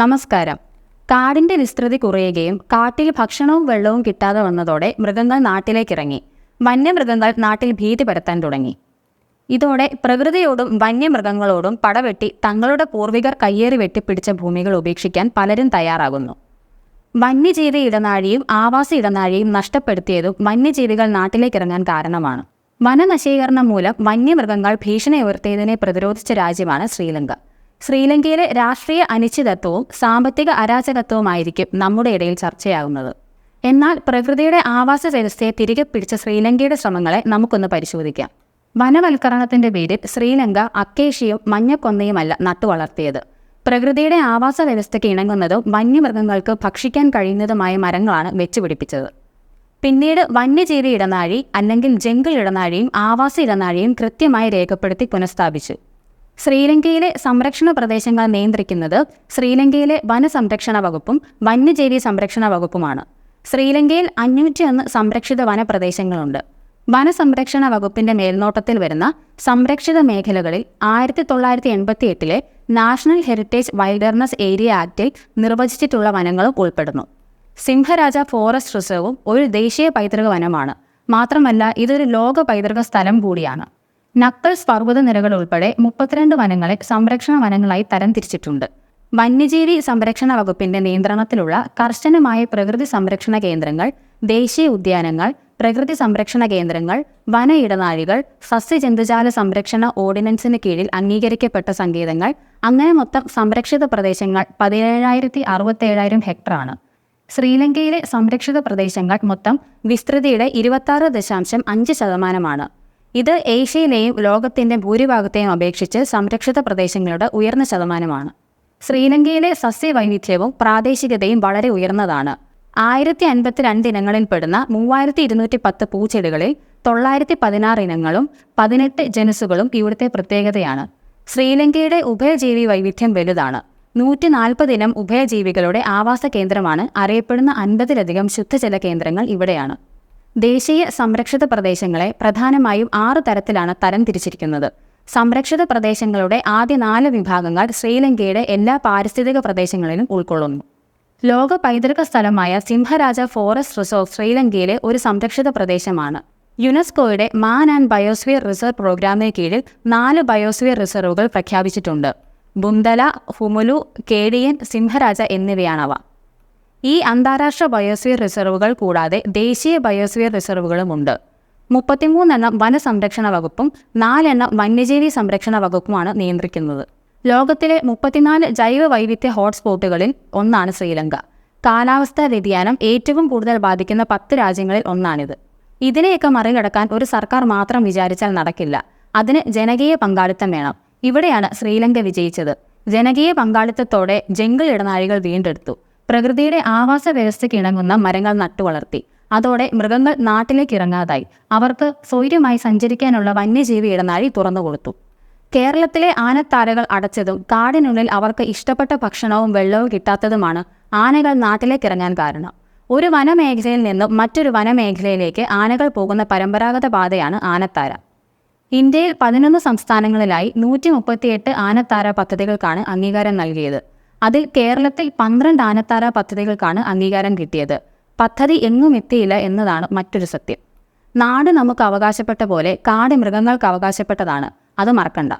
നമസ്കാരം. കാടിന്റെ വിസ്തൃതി കുറയുകയും കാട്ടിൽ ഭക്ഷണവും വെള്ളവും കിട്ടാതെ വന്നതോടെ മൃഗങ്ങൾ നാട്ടിലേക്കിറങ്ങി. വന്യമൃഗങ്ങൾ നാട്ടിൽ ഭീതി പരത്താൻ തുടങ്ങി. ഇതോടെ പ്രകൃതിയോടും വന്യമൃഗങ്ങളോടും പടവെട്ടി തങ്ങളുടെ പൂർവികർ കയ്യേറി വെട്ടിപ്പിടിച്ച ഭൂമികൾ ഉപേക്ഷിക്കാൻ പലരും തയ്യാറാകുന്നു. വന്യജീവി ഇടനാഴിയും ആവാസ ഇടനാഴിയും നഷ്ടപ്പെടുത്തിയതും വന്യജീവികൾ നാട്ടിലേക്ക് ഇറങ്ങാൻ കാരണമാണ്. വനനശീകരണം മൂലം വന്യമൃഗങ്ങൾ ഭീഷണി ഉയർത്തിയതിനെ പ്രതിരോധിച്ച രാജ്യമാണ് ശ്രീലങ്ക. ശ്രീലങ്കയിലെ രാഷ്ട്രീയ അനിശ്ചിതത്വവും സാമ്പത്തിക അരാജകത്വവുമായിരിക്കും നമ്മുടെ ഇടയിൽ ചർച്ചയാകുന്നത്. എന്നാൽ പ്രകൃതിയുടെ ആവാസ വ്യവസ്ഥയെ തിരികെ പിടിച്ച ശ്രീലങ്കയുടെ ശ്രമങ്ങളെ നമുക്കൊന്ന് പരിശോധിക്കാം. വനവൽക്കരണത്തിന്റെ പേരിൽ ശ്രീലങ്ക അക്കേഷ്യയും മഞ്ഞക്കൊന്നയുമല്ല നട്ടുവളർത്തിയത്. പ്രകൃതിയുടെ ആവാസ വ്യവസ്ഥയ്ക്ക് ഇണങ്ങുന്നതും വന്യമൃഗങ്ങൾക്ക് ഭക്ഷിക്കാൻ കഴിയുന്നതുമായ മരങ്ങളാണ് വെച്ചുപിടിപ്പിച്ചത്. പിന്നീട് വന്യജീവി ഇടനാഴി അല്ലെങ്കിൽ ജംഗിൾ ഇടനാഴിയും ആവാസ ഇടനാഴിയും കൃത്യമായി രേഖപ്പെടുത്തി പുനഃസ്ഥാപിച്ചു. ശ്രീലങ്കയിലെ സംരക്ഷണ പ്രദേശങ്ങൾ നിയന്ത്രിക്കുന്നത് ശ്രീലങ്കയിലെ വനസംരക്ഷണ വകുപ്പും വന്യജീവി സംരക്ഷണ വകുപ്പുമാണ്. ശ്രീലങ്കയിൽ അഞ്ഞൂറ്റിയൊന്ന് സംരക്ഷിത വനപ്രദേശങ്ങളുണ്ട്. വനസംരക്ഷണ വകുപ്പിന്റെ മേൽനോട്ടത്തിൽ വരുന്ന സംരക്ഷിത മേഖലകളിൽ ആയിരത്തി തൊള്ളായിരത്തി എൺപത്തി എട്ടിലെ നാഷണൽ ഹെറിറ്റേജ് വൈൽഡർനെസ് ഏരിയ ആക്ടിൽ നിർവചിച്ചിട്ടുള്ള വനങ്ങളും ഉൾപ്പെടുന്നു. സിംഹരാജ ഫോറസ്റ്റ് റിസർവും ഒരു ദേശീയ പൈതൃക വനമാണ്. മാത്രമല്ല ഇതൊരു ലോക പൈതൃക സ്ഥലം കൂടിയാണ്. നക്തൽസ് പർവതനിരകൾ ഉൾപ്പെടെ മുപ്പത്തിരണ്ട് വനങ്ങളെ സംരക്ഷണ വനങ്ങളായി തരംതിരിച്ചിട്ടുണ്ട്. വന്യജീവി സംരക്ഷണ വകുപ്പിന്റെ നിയന്ത്രണത്തിലുള്ള കർശനമായ പ്രകൃതി സംരക്ഷണ കേന്ദ്രങ്ങൾ ദേശീയ ഉദ്യാനങ്ങൾ പ്രകൃതി സംരക്ഷണ കേന്ദ്രങ്ങൾ വന ഇടനാഴികൾ സസ്യജന്തുജാല സംരക്ഷണ ഓർഡിനൻസിന് കീഴിൽ അംഗീകരിക്കപ്പെട്ട സങ്കേതങ്ങൾ അങ്ങനെ മൊത്തം സംരക്ഷിത പ്രദേശങ്ങൾ പതിനേഴായിരത്തി അറുപത്തേഴായിരം ഹെക്ടറാണ്. ശ്രീലങ്കയിലെ സംരക്ഷിത പ്രദേശങ്ങൾ മൊത്തം വിസ്തൃതിയുടെ ഇരുപത്തി ദശാംശം അഞ്ച് ശതമാനമാണ്. ഇത് ഏഷ്യയിലെയും ലോകത്തിന്റെ ഭൂരിഭാഗത്തെയും അപേക്ഷിച്ച് സംരക്ഷിത പ്രദേശങ്ങളുടെ ഉയർന്ന ശതമാനമാണ്. ശ്രീലങ്കയിലെ സസ്യവൈവിധ്യവും പ്രാദേശികതയും വളരെ ഉയർന്നതാണ്. ആയിരത്തി അൻപത്തിരണ്ട് ഇനങ്ങളിൽപ്പെടുന്ന മൂവായിരത്തി ഇരുന്നൂറ്റി പത്ത് പൂച്ചെടികളിൽ തൊള്ളായിരത്തി പതിനാറ് ഇനങ്ങളും പതിനെട്ട് ജനുസുകളും ഇവിടുത്തെ പ്രത്യേകതയാണ്. ശ്രീലങ്കയുടെ ഉഭയജീവി വൈവിധ്യം വലുതാണ്. നൂറ്റി നാൽപ്പത് ഇനം ഉഭയജീവികളുടെ ആവാസ കേന്ദ്രമാണ് അറിയപ്പെടുന്ന അൻപതിലധികം ശുദ്ധജല കേന്ദ്രങ്ങൾ ഇവിടെയാണ്. ദേശീയ സംരക്ഷിത പ്രദേശങ്ങളെ പ്രധാനമായും ആറ് തരത്തിലാണ് തരം തിരിച്ചിരിക്കുന്നത്. സംരക്ഷിത പ്രദേശങ്ങളുടെ ആദ്യ നാല് വിഭാഗങ്ങൾ ശ്രീലങ്കയുടെ എല്ലാ പാരിസ്ഥിതിക പ്രദേശങ്ങളിലും ഉൾക്കൊള്ളുന്നു. ലോക പൈതൃക സ്ഥലമായ സിംഹരാജ ഫോറസ്റ്റ് റിസർവ് ശ്രീലങ്കയിലെ ഒരു സംരക്ഷിത പ്രദേശമാണ്. യുനെസ്കോയുടെ മാൻ ആൻഡ് ബയോസ്ഫിയർ റിസർവ് പ്രോഗ്രാമിന് കീഴിൽ നാല് ബയോസ്ഫിയർ റിസർവുകൾ പ്രഖ്യാപിച്ചിട്ടുണ്ട്. ബുന്തല ഹുമുലു കേഡിയൻ സിംഹരാജ എന്നിവയാണവ. ഈ അന്താരാഷ്ട്ര ബയോസ്ഫിയർ റിസർവുകൾ കൂടാതെ ദേശീയ ബയോസ്ഫിയർ റിസർവുകളുമുണ്ട്. മുപ്പത്തിമൂന്നെണ്ണം വനസംരക്ഷണ വകുപ്പും നാലെണ്ണം വന്യജീവി സംരക്ഷണ വകുപ്പുമാണ് നിയന്ത്രിക്കുന്നത്. ലോകത്തിലെ മുപ്പത്തിനാല് ജൈവ വൈവിധ്യ ഹോട്ട്സ്പോട്ടുകളിൽ ഒന്നാണ് ശ്രീലങ്ക. കാലാവസ്ഥാ വ്യതിയാനം ഏറ്റവും കൂടുതൽ ബാധിക്കുന്ന പത്ത് രാജ്യങ്ങളിൽ ഒന്നാണിത്. ഇതിനെയൊക്കെ മറികടക്കാൻ ഒരു സർക്കാർ മാത്രം വിചാരിച്ചാൽ നടക്കില്ല. അതിന് ജനകീയ പങ്കാളിത്തം വേണം. ഇവിടെയാണ് ശ്രീലങ്ക വിജയിച്ചത്. ജനകീയ പങ്കാളിത്തത്തോടെ ജംഗിൾ ഇടനാഴികൾ വീണ്ടെടുത്തു. പ്രകൃതിയുടെ ആവാസ വ്യവസ്ഥയ്ക്ക് ഇണങ്ങുന്ന മരങ്ങൾ നട്ടുവളർത്തി അതോടെ മൃഗങ്ങൾ നാട്ടിലേക്ക് ഇറങ്ങാതായി. അവർക്ക് സ്വൈര്യമായി സഞ്ചരിക്കാനുള്ള വന്യജീവി ഇടനാഴി തുറന്നുകൊടുത്തു കേരളത്തിലെ ആനത്താരകൾ അടച്ചതും കാടിനുള്ളിൽ അവർക്ക് ഇഷ്ടപ്പെട്ട ഭക്ഷണവും വെള്ളവും കിട്ടാത്തതുമാണ് ആനകൾ നാട്ടിലേക്ക് ഇറങ്ങാൻ കാരണം. ഒരു വനമേഖലയിൽ നിന്നും മറ്റൊരു വനമേഖലയിലേക്ക് ആനകൾ പോകുന്ന പരമ്പരാഗത പാതയാണ് ആനത്താര. ഇന്ത്യയിൽ പതിനൊന്ന് സംസ്ഥാനങ്ങളിലായി നൂറ്റി മുപ്പത്തിയെട്ട് ആനത്താര പദ്ധതികൾക്കാണ് അംഗീകാരം നൽകിയത്. അതിൽ കേരളത്തിൽ പന്ത്രണ്ട് ആനത്താര പദ്ധതികൾക്കാണ് അംഗീകാരം കിട്ടിയത്. പദ്ധതി എങ്ങും എത്തിയില്ല എന്നതാണ് മറ്റൊരു സത്യം. നാട് നമുക്ക് അവകാശപ്പെട്ട പോലെ കാട് മൃഗങ്ങൾക്ക് അവകാശപ്പെട്ടതാണ്. അത് മറക്കണ്ട.